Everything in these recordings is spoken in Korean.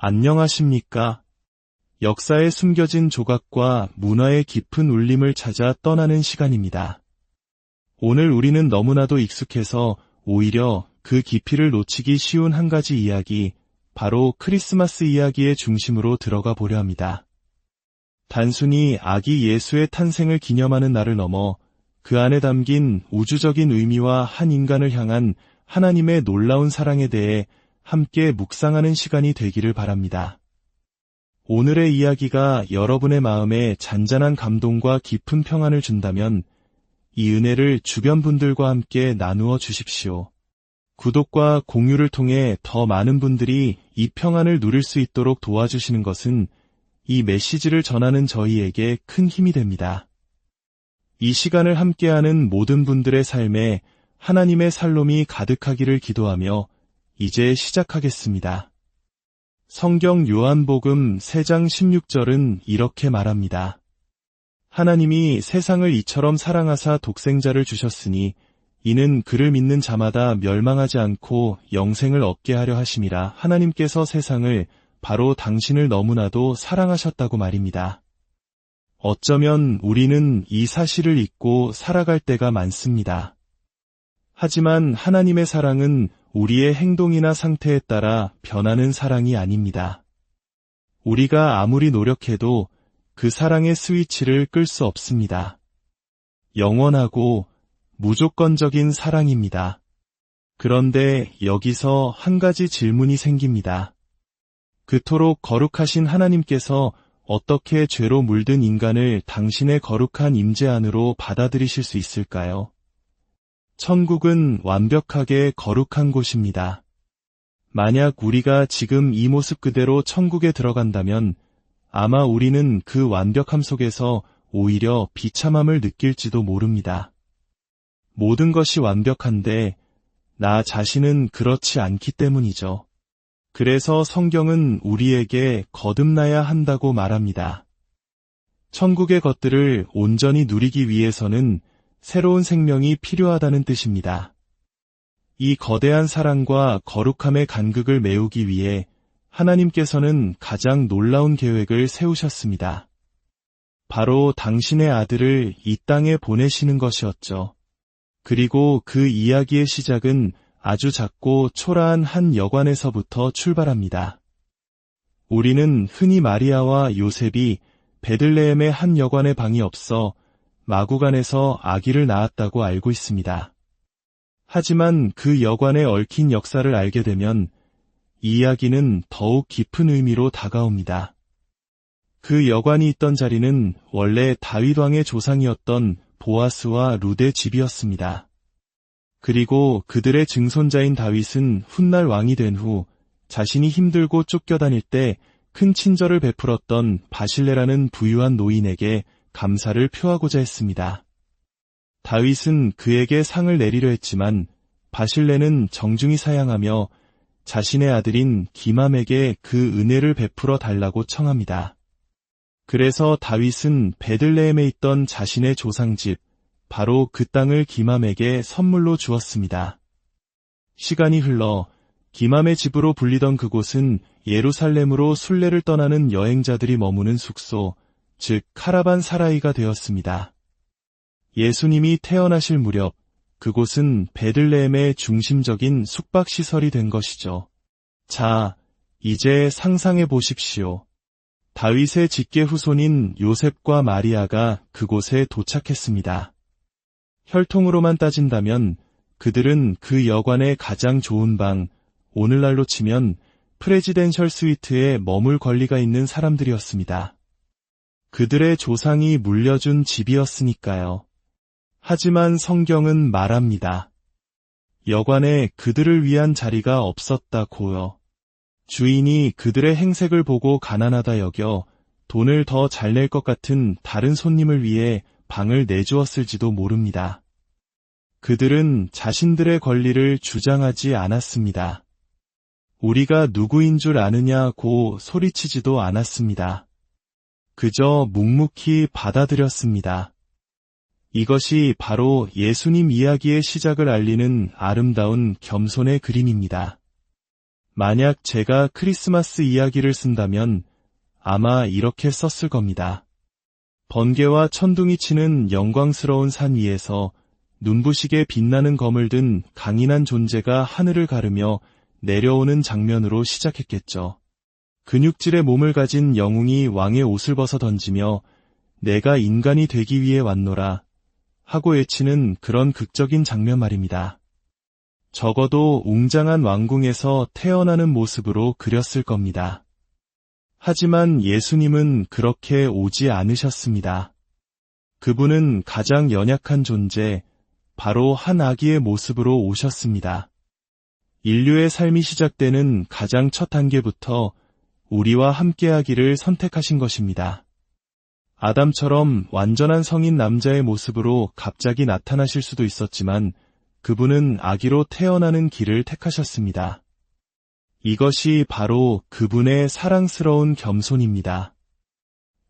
안녕하십니까? 역사에 숨겨진 조각과 문화의 깊은 울림을 찾아 떠나는 시간입니다. 오늘 우리는 너무나도 익숙해서 오히려 그 깊이를 놓치기 쉬운 한 가지 이야기, 바로 크리스마스 이야기의 중심으로 들어가 보려 합니다. 단순히 아기 예수의 탄생을 기념하는 날을 넘어 그 안에 담긴 우주적인 의미와 한 인간을 향한 하나님의 놀라운 사랑에 대해 함께 묵상하는 시간이 되기를 바랍니다. 오늘의 이야기가 여러분의 마음에 잔잔한 감동과 깊은 평안을 준다면 이 은혜를 주변 분들과 함께 나누어 주십시오. 구독과 공유를 통해 더 많은 분들이 이 평안을 누릴 수 있도록 도와주시는 것은 이 메시지를 전하는 저희에게 큰 힘이 됩니다. 이 시간을 함께하는 모든 분들의 삶에 하나님의 살롬이 가득하기를 기도하며 이제 시작하겠습니다. 성경 요한복음 3장 16절은 이렇게 말합니다. 하나님이 세상을 이처럼 사랑하사 독생자를 주셨으니 이는 그를 믿는 자마다 멸망하지 않고 영생을 얻게 하려 하심이라 하나님께서 세상을 바로 당신을 너무나도 사랑하셨다고 말입니다. 어쩌면 우리는 이 사실을 잊고 살아갈 때가 많습니다. 하지만 하나님의 사랑은 우리의 행동이나 상태에 따라 변하는 사랑이 아닙니다. 우리가 아무리 노력해도 그 사랑의 스위치를 끌 수 없습니다. 영원하고 무조건적인 사랑입니다. 그런데 여기서 한 가지 질문이 생깁니다. 그토록 거룩하신 하나님께서 어떻게 죄로 물든 인간을 당신의 거룩한 임재 안으로 받아들이실 수 있을까요? 천국은 완벽하게 거룩한 곳입니다. 만약 우리가 지금 이 모습 그대로 천국에 들어간다면 아마 우리는 그 완벽함 속에서 오히려 비참함을 느낄지도 모릅니다. 모든 것이 완벽한데 나 자신은 그렇지 않기 때문이죠. 그래서 성경은 우리에게 거듭나야 한다고 말합니다. 천국의 것들을 온전히 누리기 위해서는 새로운 생명이 필요하다는 뜻입니다. 이 거대한 사랑과 거룩함의 간극을 메우기 위해 하나님께서는 가장 놀라운 계획을 세우셨습니다. 바로 당신의 아들을 이 땅에 보내시는 것이었죠. 그리고 그 이야기의 시작은 아주 작고 초라한 한 여관에서부터 출발합니다. 우리는 흔히 마리아와 요셉이 베들레헴의 한 여관에 방이 없어 마구간에서 아기를 낳았다고 알고 있습니다. 하지만 그 여관에 얽힌 역사를 알게 되면 이 이야기는 더욱 깊은 의미로 다가옵니다. 그 여관이 있던 자리는 원래 다윗 왕의 조상이었던 보아스와 루데 집이었습니다. 그리고 그들의 증손자인 다윗은 훗날 왕이 된 후 자신이 힘들고 쫓겨다닐 때 큰 친절을 베풀었던 바실레라는 부유한 노인에게 감사를 표하고자 했습니다. 다윗은 그에게 상을 내리려 했지만 바실레는 정중히 사양하며 자신의 아들인 기맘에게 그 은혜를 베풀어 달라고 청합니다. 그래서 다윗은 베들레헴에 있던 자신의 조상집, 바로 그 땅을 기맘에게 선물로 주었습니다. 시간이 흘러 기맘의 집으로 불리던 그곳은 예루살렘으로 순례를 떠나는 여행자들이 머무는 숙소, 즉 카라반 사라이가 되었습니다. 예수님이 태어나실 무렵 그곳은 베들레헴의 중심적인 숙박시설이 된 것이죠. 자, 이제 상상해 보십시오. 다윗의 직계 후손인 요셉과 마리아가 그곳에 도착했습니다. 혈통으로만 따진다면 그들은 그 여관의 가장 좋은 방, 오늘날로 치면 프레지덴셜 스위트에 머물 권리가 있는 사람들이었습니다. 그들의 조상이 물려준 집이었으니까요. 하지만 성경은 말합니다. 여관에 그들을 위한 자리가 없었다고요. 주인이 그들의 행색을 보고 가난하다 여겨 돈을 더 잘 낼 것 같은 다른 손님을 위해 방을 내주었을지도 모릅니다. 그들은 자신들의 권리를 주장하지 않았습니다. 우리가 누구인 줄 아느냐고 소리치지도 않았습니다. 그저 묵묵히 받아들였습니다. 이것이 바로 예수님 이야기의 시작을 알리는 아름다운 겸손의 그림입니다. 만약 제가 크리스마스 이야기를 쓴다면 아마 이렇게 썼을 겁니다. 번개와 천둥이 치는 영광스러운 산 위에서 눈부시게 빛나는 검을 든 강인한 존재가 하늘을 가르며 내려오는 장면으로 시작했겠죠. 근육질의 몸을 가진 영웅이 왕의 옷을 벗어 던지며 내가 인간이 되기 위해 왔노라 하고 외치는 그런 극적인 장면 말입니다. 적어도 웅장한 왕궁에서 태어나는 모습으로 그렸을 겁니다. 하지만 예수님은 그렇게 오지 않으셨습니다. 그분은 가장 연약한 존재, 바로 한 아기의 모습으로 오셨습니다. 인류의 삶이 시작되는 가장 첫 단계부터 우리와 함께하기를 선택하신 것입니다. 아담처럼 완전한 성인 남자의 모습으로 갑자기 나타나실 수도 있었지만 그분은 아기로 태어나는 길을 택하셨습니다. 이것이 바로 그분의 사랑스러운 겸손입니다.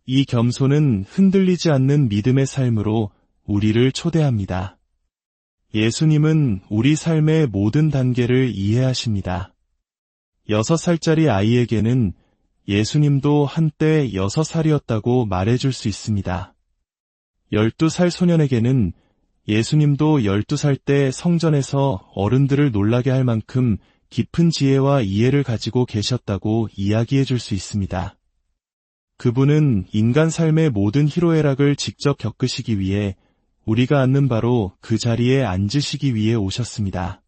이 겸손은 흔들리지 않는 믿음의 삶으로 우리를 초대합니다. 예수님은 우리 삶의 모든 단계를 이해하십니다. 6살짜리 아이에게는 예수님도 한때 6살이었다고 말해줄 수 있습니다. 12살 소년에게는 예수님도 12살 때 성전에서 어른들을 놀라게 할 만큼 깊은 지혜와 이해를 가지고 계셨다고 이야기해 줄 수 있습니다. 그분은 인간 삶의 모든 희로애락을 직접 겪으시기 위해 우리가 앉는 바로 그 자리에 앉으시기 위해 오셨습니다.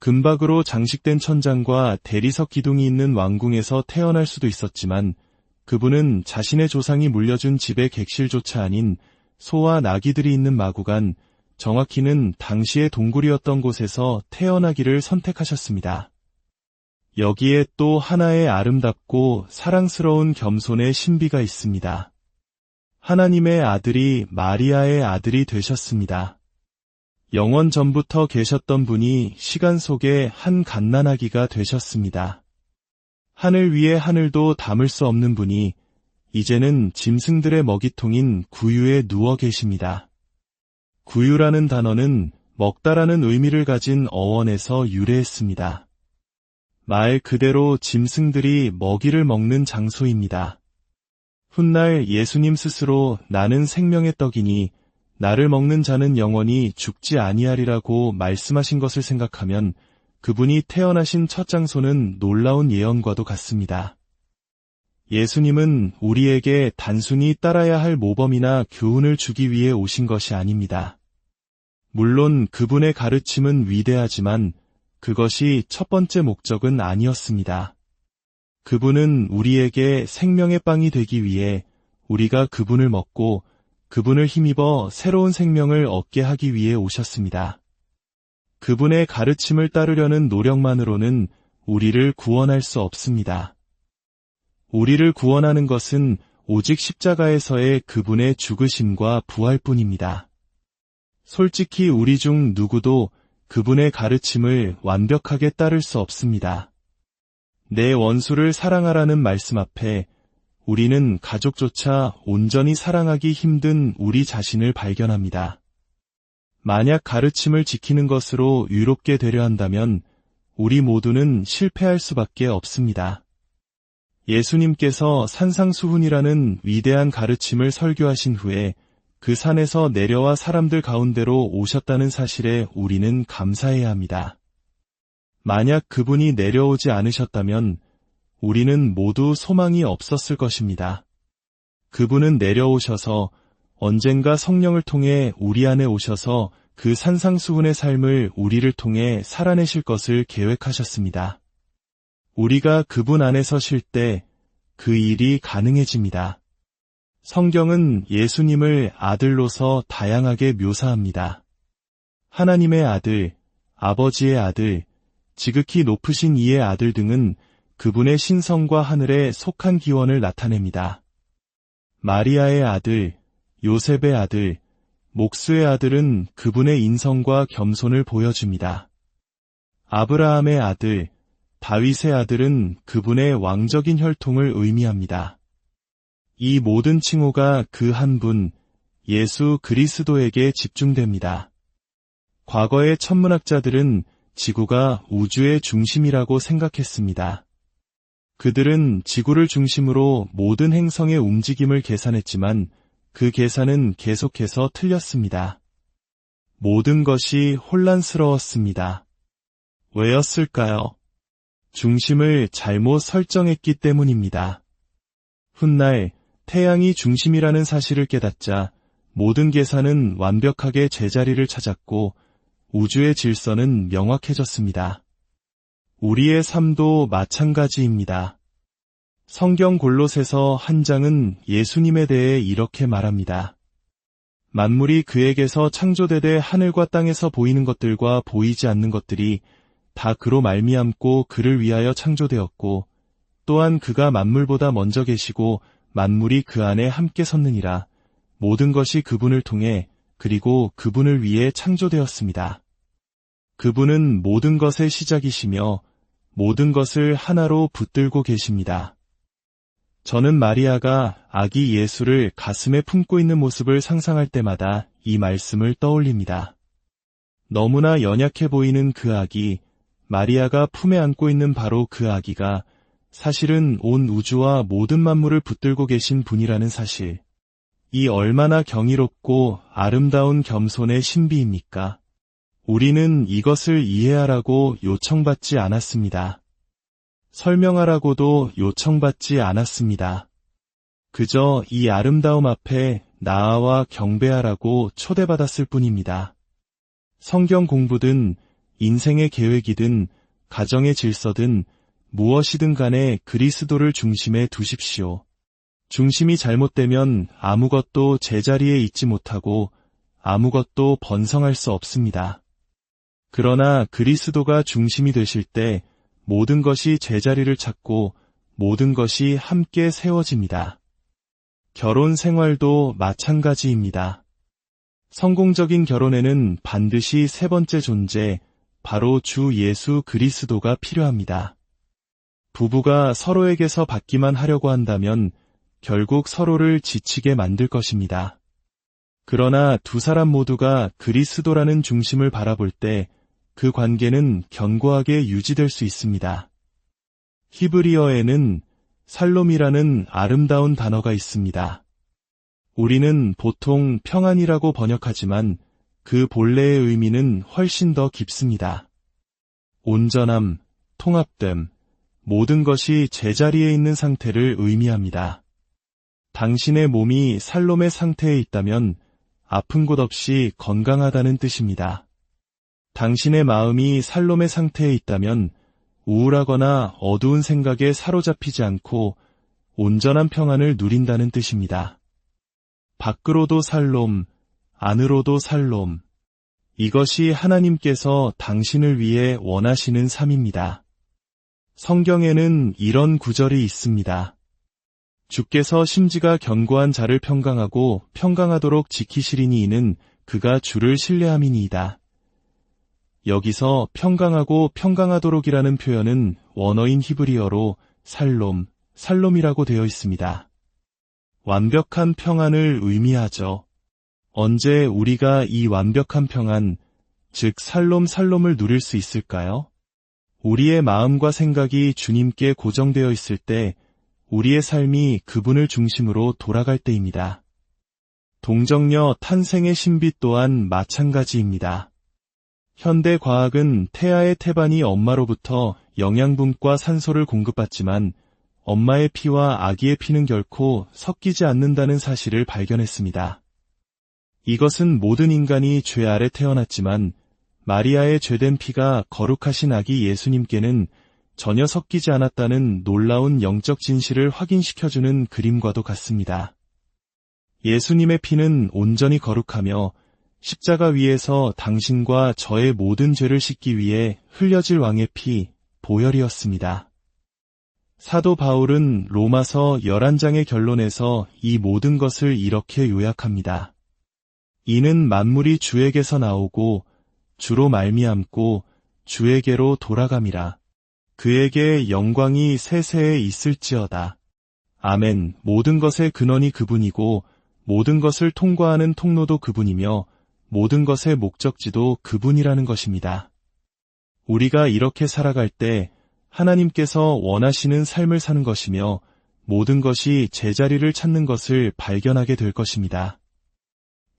금박으로 장식된 천장과 대리석 기둥이 있는 왕궁에서 태어날 수도 있었지만 그분은 자신의 조상이 물려준 집의 객실조차 아닌 소와 나귀들이 있는 마구간 정확히는 당시의 동굴이었던 곳에서 태어나기를 선택하셨습니다. 여기에 또 하나의 아름답고 사랑스러운 겸손의 신비가 있습니다. 하나님의 아들이 마리아의 아들이 되셨습니다. 영원 전부터 계셨던 분이 시간 속에 한 갓난아기가 되셨습니다. 하늘 위에 하늘도 담을 수 없는 분이 이제는 짐승들의 먹이통인 구유에 누워 계십니다. 구유라는 단어는 먹다라는 의미를 가진 어원에서 유래했습니다. 말 그대로 짐승들이 먹이를 먹는 장소입니다. 훗날 예수님 스스로 나는 생명의 떡이니 나를 먹는 자는 영원히 죽지 아니하리라고 말씀하신 것을 생각하면 그분이 태어나신 첫 장소는 놀라운 예언과도 같습니다. 예수님은 우리에게 단순히 따라야 할 모범이나 교훈을 주기 위해 오신 것이 아닙니다. 물론 그분의 가르침은 위대하지만 그것이 첫 번째 목적은 아니었습니다. 그분은 우리에게 생명의 빵이 되기 위해 우리가 그분을 먹고 그분을 힘입어 새로운 생명을 얻게 하기 위해 오셨습니다. 그분의 가르침을 따르려는 노력만으로는 우리를 구원할 수 없습니다. 우리를 구원하는 것은 오직 십자가에서의 그분의 죽으심과 부활뿐입니다. 솔직히 우리 중 누구도 그분의 가르침을 완벽하게 따를 수 없습니다. 내 원수를 사랑하라는 말씀 앞에 우리는 가족조차 온전히 사랑하기 힘든 우리 자신을 발견합니다. 만약 가르침을 지키는 것으로 유롭게 되려 한다면 우리 모두는 실패할 수밖에 없습니다. 예수님께서 산상수훈이라는 위대한 가르침을 설교하신 후에 그 산에서 내려와 사람들 가운데로 오셨다는 사실에 우리는 감사해야 합니다. 만약 그분이 내려오지 않으셨다면 우리는 모두 소망이 없었을 것입니다. 그분은 내려오셔서 언젠가 성령을 통해 우리 안에 오셔서 그 산상수훈의 삶을 우리를 통해 살아내실 것을 계획하셨습니다. 우리가 그분 안에서 쉴 때 그 일이 가능해집니다. 성경은 예수님을 아들로서 다양하게 묘사합니다. 하나님의 아들, 아버지의 아들, 지극히 높으신 이의 아들 등은 그분의 신성과 하늘에 속한 기원을 나타냅니다. 마리아의 아들, 요셉의 아들, 목수의 아들은 그분의 인성과 겸손을 보여줍니다. 아브라함의 아들, 다윗의 아들은 그분의 왕적인 혈통을 의미합니다. 이 모든 칭호가 그 한 분, 예수 그리스도에게 집중됩니다. 과거의 천문학자들은 지구가 우주의 중심이라고 생각했습니다. 그들은 지구를 중심으로 모든 행성의 움직임을 계산했지만 그 계산은 계속해서 틀렸습니다. 모든 것이 혼란스러웠습니다. 왜였을까요? 중심을 잘못 설정했기 때문입니다. 훗날 태양이 중심이라는 사실을 깨닫자 모든 계산은 완벽하게 제자리를 찾았고 우주의 질서는 명확해졌습니다. 우리의 삶도 마찬가지입니다. 성경 골롯에서 한 장은 예수님에 대해 이렇게 말합니다. 만물이 그에게서 창조되되 하늘과 땅에서 보이는 것들과 보이지 않는 것들이 다 그로 말미암고 그를 위하여 창조되었고 또한 그가 만물보다 먼저 계시고 만물이 그 안에 함께 섰느니라. 모든 것이 그분을 통해 그리고 그분을 위해 창조되었습니다. 그분은 모든 것의 시작이시며 모든 것을 하나로 붙들고 계십니다. 저는 마리아가 아기 예수를 가슴에 품고 있는 모습을 상상할 때마다 이 말씀을 떠올립니다. 너무나 연약해 보이는 그 아기, 마리아가 품에 안고 있는 바로 그 아기가 사실은 온 우주와 모든 만물을 붙들고 계신 분이라는 사실. 이 얼마나 경이롭고 아름다운 겸손의 신비입니까? 우리는 이것을 이해하라고 요청받지 않았습니다. 설명하라고도 요청받지 않았습니다. 그저 이 아름다움 앞에 나아와 경배하라고 초대받았을 뿐입니다. 성경 공부든 인생의 계획이든 가정의 질서든 무엇이든 간에 그리스도를 중심에 두십시오. 중심이 잘못되면 아무것도 제자리에 있지 못하고 아무것도 번성할 수 없습니다. 그러나 그리스도가 중심이 되실 때 모든 것이 제자리를 찾고 모든 것이 함께 세워집니다. 결혼 생활도 마찬가지입니다. 성공적인 결혼에는 반드시 세 번째 존재, 바로 주 예수 그리스도가 필요합니다. 부부가 서로에게서 받기만 하려고 한다면 결국 서로를 지치게 만들 것입니다. 그러나 두 사람 모두가 그리스도라는 중심을 바라볼 때 그 관계는 견고하게 유지될 수 있습니다. 히브리어에는 살롬이라는 아름다운 단어가 있습니다. 우리는 보통 평안이라고 번역하지만 그 본래의 의미는 훨씬 더 깊습니다. 온전함, 통합됨, 모든 것이 제자리에 있는 상태를 의미합니다. 당신의 몸이 살롬의 상태에 있다면 아픈 곳 없이 건강하다는 뜻입니다. 당신의 마음이 살롬의 상태에 있다면 우울하거나 어두운 생각에 사로잡히지 않고 온전한 평안을 누린다는 뜻입니다. 밖으로도 살롬, 안으로도 살롬. 이것이 하나님께서 당신을 위해 원하시는 삶입니다. 성경에는 이런 구절이 있습니다. 주께서 심지가 견고한 자를 평강하고 평강하도록 지키시리니 이는 그가 주를 신뢰함이니이다. 여기서 평강하고 평강하도록이라는 표현은 원어인 히브리어로 살롬, 살롬이라고 되어 있습니다. 완벽한 평안을 의미하죠. 언제 우리가 이 완벽한 평안, 즉 살롬 살롬을 누릴 수 있을까요? 우리의 마음과 생각이 주님께 고정되어 있을 때 우리의 삶이 그분을 중심으로 돌아갈 때입니다. 동정녀 탄생의 신비 또한 마찬가지입니다. 현대 과학은 태아의 태반이 엄마로부터 영양분과 산소를 공급받지만 엄마의 피와 아기의 피는 결코 섞이지 않는다는 사실을 발견했습니다. 이것은 모든 인간이 죄 아래 태어났지만 마리아의 죄된 피가 거룩하신 아기 예수님께는 전혀 섞이지 않았다는 놀라운 영적 진실을 확인시켜주는 그림과도 같습니다. 예수님의 피는 온전히 거룩하며 십자가 위에서 당신과 저의 모든 죄를 씻기 위해 흘려질 왕의 피, 보혈이었습니다. 사도 바울은 로마서 11장의 결론에서 이 모든 것을 이렇게 요약합니다. 이는 만물이 주에게서 나오고 주로 말미암고 주에게로 돌아감이라. 그에게 영광이 세세에 있을지어다. 아멘. 모든 것의 근원이 그분이고 모든 것을 통과하는 통로도 그분이며 모든 것의 목적지도 그분이라는 것입니다. 우리가 이렇게 살아갈 때 하나님께서 원하시는 삶을 사는 것이며 모든 것이 제자리를 찾는 것을 발견하게 될 것입니다.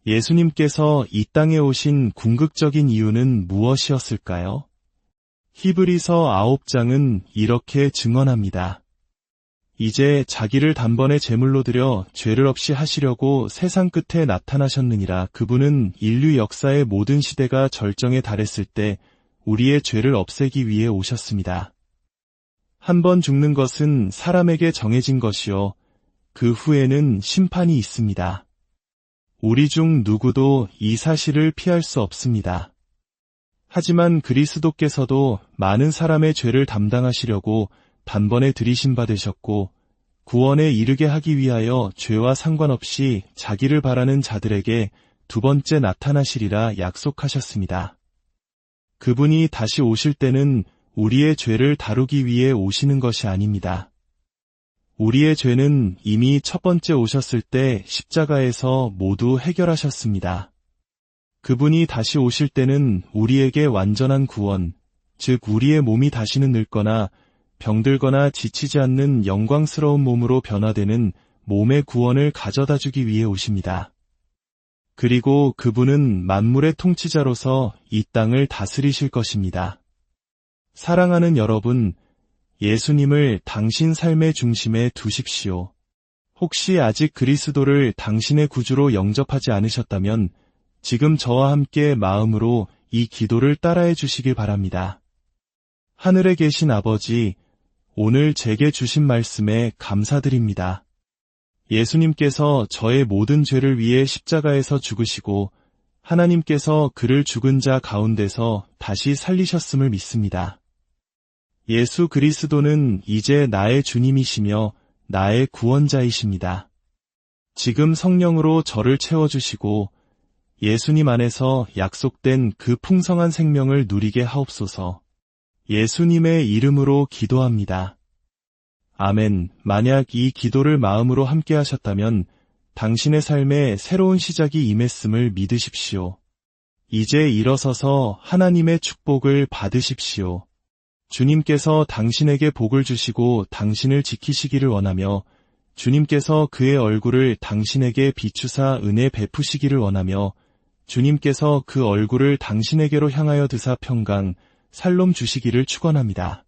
예수님께서 이 땅에 오신 궁극적인 이유는 무엇이었을까요? 히브리서 9장은 이렇게 증언합니다. 이제 자기를 단번에 제물로 드려 죄를 없이 하시려고 세상 끝에 나타나셨느니라 그분은 인류 역사의 모든 시대가 절정에 달했을 때 우리의 죄를 없애기 위해 오셨습니다. 한 번 죽는 것은 사람에게 정해진 것이요. 그 후에는 심판이 있습니다. 우리 중 누구도 이 사실을 피할 수 없습니다. 하지만 그리스도께서도 많은 사람의 죄를 담당하시려고 단번에 들이신 바 되셨고 구원에 이르게 하기 위하여 죄와 상관없이 자기를 바라는 자들에게 두 번째 나타나시리라 약속하셨습니다. 그분이 다시 오실 때는 우리의 죄를 다루기 위해 오시는 것이 아닙니다. 우리의 죄는 이미 첫 번째 오셨을 때 십자가에서 모두 해결하셨습니다. 그분이 다시 오실 때는 우리에게 완전한 구원, 즉 우리의 몸이 다시는 늙거나 병들거나 지치지 않는 영광스러운 몸으로 변화되는 몸의 구원을 가져다 주기 위해 오십니다. 그리고 그분은 만물의 통치자로서 이 땅을 다스리실 것입니다. 사랑하는 여러분, 예수님을 당신 삶의 중심에 두십시오. 혹시 아직 그리스도를 당신의 구주로 영접하지 않으셨다면 지금 저와 함께 마음으로 이 기도를 따라해 주시길 바랍니다. 하늘에 계신 아버지, 오늘 제게 주신 말씀에 감사드립니다. 예수님께서 저의 모든 죄를 위해 십자가에서 죽으시고 하나님께서 그를 죽은 자 가운데서 다시 살리셨음을 믿습니다. 예수 그리스도는 이제 나의 주님이시며 나의 구원자이십니다. 지금 성령으로 저를 채워주시고 예수님 안에서 약속된 그 풍성한 생명을 누리게 하옵소서 예수님의 이름으로 기도합니다. 아멘. 만약 이 기도를 마음으로 함께 하셨다면 당신의 삶에 새로운 시작이 임했음을 믿으십시오. 이제 일어서서 하나님의 축복을 받으십시오. 주님께서 당신에게 복을 주시고 당신을 지키시기를 원하며 주님께서 그의 얼굴을 당신에게 비추사 은혜 베푸시기를 원하며 주님께서 그 얼굴을 당신에게로 향하여 드사 평강, 살롬 주시기를 축원합니다.